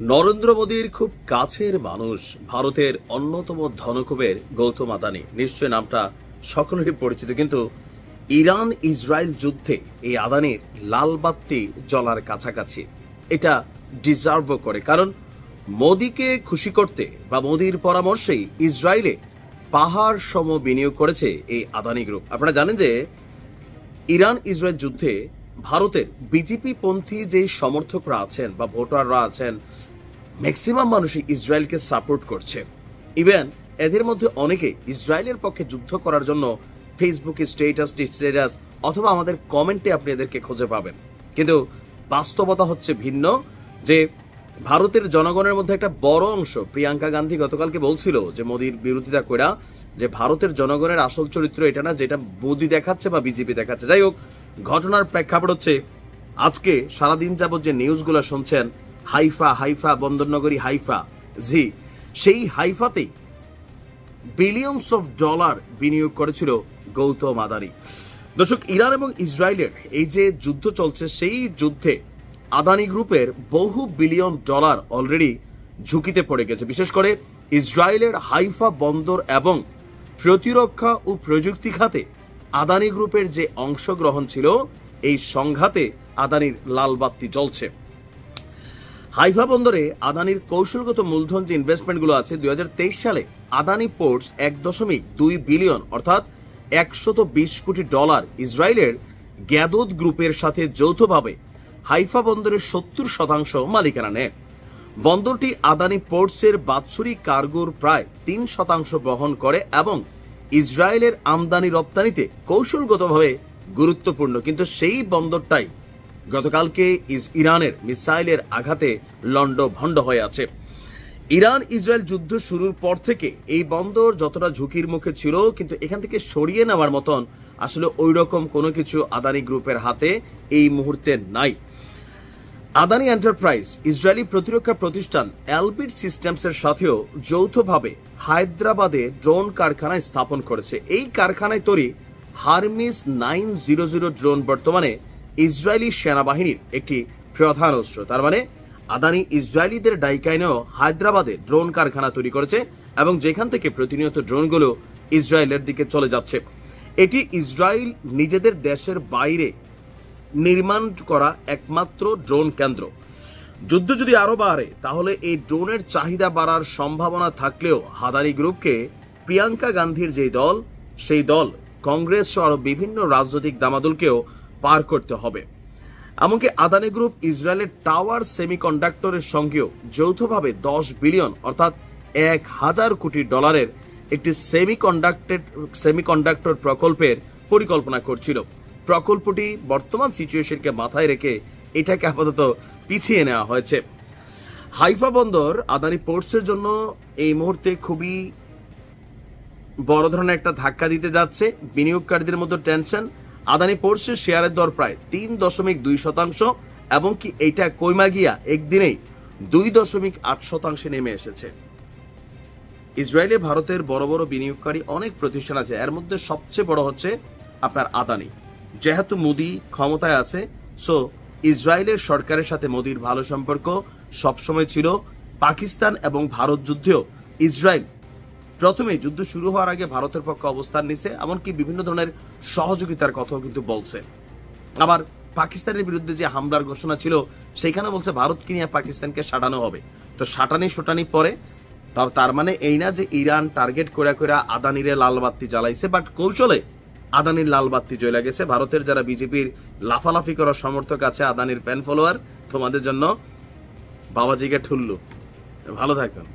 নরেন্দ্র মোদীর খুব কাছের মানুষ, ভারতের অন্যতম ধনকুবের গৌতম আদানি। নিশ্চয় নামটা সকলেরই পরিচিত, কিন্তু ইরান ইসরায়েল যুদ্ধে এই আদানির লাল বাত্তি জ্বলার কাছাকাছি। এটা ডিজার্ভও করে, কারণ মোদীকে খুশি করতে বা মোদীর পরামর্শেই ইসরায়েলে পাহাড় সম বিনিয়োগ করেছে এই আদানি গ্রুপ। আপনারা জানেন যে ইরান ইসরায়েল যুদ্ধে ভারতের বিজেপি পন্থী যে সমর্থকরা আছেন বা ভোটাররা আছেন ম্যাক্সিমাম মানুষই ইসরায়েলকে সাপোর্ট করছে। ইভেন এদের মধ্যে অনেকে ইসরায়েলের পক্ষে যুদ্ধ করার জন্য ফেসবুকে স্টেটাস স্টেটাস অথবা আমাদের কমেন্টে আপনি এদেরকে খুঁজে পাবেন। কিন্তু বাস্তবতা হচ্ছে ভিন্ন, যে ভারতের জনগণের মধ্যে একটা বড় অংশ, প্রিয়াঙ্কা গান্ধী গতকালকে বলছিল যে মোদির বিরোধিতা করা যে ভারতের জনগণের আসল চরিত্র এটা না, যেটা মোদি দেখাচ্ছে বা বিজেপি দেখাচ্ছে। যাই হোক ঘটনার প্রেক্ষাপট হচ্ছে, আজকে সারাদিন যাবত যে নিউজগুলো শুনছেন, হাইফা হাইফা, বন্দরনগরী হাইফা, জি, সেই হাইফাতেই বিলিয়নস অফ ডলার বিনিয়োগ করেছিল গৌতম আদানি। দর্শক, ইরান এবং ইসরায়েলের এই যে যুদ্ধ চলছে, সেই যুদ্ধে আদানি গ্রুপের বহু বিলিয়ন ডলার অলরেডি ঝুঁকিতে পড়ে গেছে। বিশেষ করে ইসরায়েলের হাইফা বন্দর এবং প্রতিরক্ষা ও প্রযুক্তি খাতে আদানি গ্রুপের যে অংশগ্রহণ ছিল, এই সংঘাতে আদানির লাল জ্বলছে। হাইফা বন্দরে আদানির কৌশলগত মূলধন যে ইনভেস্টমেন্টগুলো আছে দু হাজার তেইশ সালে আদানি পোর্টস এক দশমিক দুই বিলিয়ন অর্থাৎ একশত বিশ কোটি ডলার ইসরায়েলের গ্যাদোদ গ্রুপের সাথে যৌথভাবে হাইফা বন্দরের সত্তর শতাংশ মালিকানা নেয়। বন্দরটি আদানি পোর্টসের বাৎসরিক কার্গোর প্রায় তিন শতাংশ বহন করে এবং ইসরায়েলের আমদানি রপ্তানিতে কৌশলগতভাবে গুরুত্বপূর্ণ, কিন্তু সেই বন্দরটাই গতকালকে ইরানের মিসাইলের আঘাতে লন্ড ভণ্ড হয়ে আছে। ইরান ইসরায়েল যুদ্ধ শুরুর পর থেকে এই বন্দর যতটা ঝুঁকির মুখে ছিল, কিন্তু এখান থেকে সরিয়ে নেওয়ার মতন আসলে ওই রকম কোনো কিছু আদানি গ্রুপের হাতে এই মুহূর্তে নাই। আদানি এন্টারপ্রাইজ, ইসরায়েলি প্রতিরক্ষা প্রতিষ্ঠান অ্যালবিট সিস্টেমসের সাথেও যৌথভাবে হায়দ্রাবাদে ড্রোন কারখানা স্থাপন করেছে। এই কারখানায় তৈরি Hermes nine zero zero drone বর্তমানে ইসরায়েলি সেনাবাহিনীর একটি প্রধান অস্ত্র। তার মানে আদানি ইসরায়েলিদের ডাইকাইনেও হায়দ্রাবাদে ড্রোন কারখানা তৈরি করেছে এবং যেখান থেকে প্রতিনিয়ত ড্রোনগুলো ইসরায়েলের দিকে চলে যাচ্ছে। এটি ইসরায়েল নিজেদের দেশের বাইরে নির্মাণ করা একমাত্র ড্রোন কেন্দ্র। যুদ্ধ যদি আরও বাড়ে, তাহলে এই ড্রোনের চাহিদা বাড়ার সম্ভাবনা থাকলেও হাদারি গ্রুপকে প্রিয়াঙ্কা গান্ধীর যে দল, সেই দল কংগ্রেস সহ বিভিন্ন রাজনৈতিক দামাদুলকেও পার করতে হবে। এমনকি আদানি গ্রুপ ইসরায়েলের টাওয়ার সেমিকন্ডাক্টরের সঙ্গেও যৌথভাবে দশ বিলিয়ন, অর্থাৎ এক হাজার কোটি ডলারের একটি সেমিকন্ডাক্টেড, সেমিকন্ডাক্টর প্রকল্পের পরিকল্পনা করছিল। প্রকল্পটি বর্তমান সিচুয়েশনকে মাথায় রেখে এটাকে আপাতত পিছিয়ে নেওয়া হয়েছে। হাইফা বন্দর আদানি পোর্টসের জন্য এই মুহূর্তে খুবই বড় ধরনের একটা ধাক্কা দিতে যাচ্ছে। বিনিয়োগকারীদের মধ্যে টেনশন। আদানি পোর্টসের শেয়ারের দর প্রায় তিন দশমিক দুই শতাংশ এবং কি এইটা কইমা গিয়া একদিনেই দুই দশমিক আট শতাংশে নেমে এসেছে। ইসরায়েলে ভারতের বড় বড় বিনিয়োগকারী অনেক প্রতিষ্ঠান আছে। এর মধ্যে সবচেয়ে বড় হচ্ছে আপনার আদানি। যেহেতু মোদি ক্ষমতায় আছে সো ইসরায়েলের সরকারের সাথে মোদির ভালো সম্পর্ক সবসময় ছিল। পাকিস্তান এবং ভারত যুদ্ধেও ইসরায়েল প্রথমে যুদ্ধ শুরু হওয়ার আগে ভারতের পক্ষে অবস্থান নিছে, এমনকি বিভিন্ন ধরনের সহযোগিতার কথাও কিন্তু বলছে। আবার পাকিস্তানের বিরুদ্ধে যে হামলার ঘোষণা ছিল, সেখানে বলছে ভারতকে নিয়ে পাকিস্তানকে সাটানো হবে। তো সাটানি সোটানি পরে তার মানে এই না যে ইরান টার্গেট করে করে আদানিরে লাল বাত্তি জ্বালাইছে বাট কৌশলে আদানির লাল বাত্তি জ্বলে গেছে। ভারতের যারা বিজেপির লাফালাফি করার সমর্থক আছে, আদানির প্যান ফলোয়ার তোমাদের জন্য বাবাজিকে ঠুল্লু। ভালো থাকুন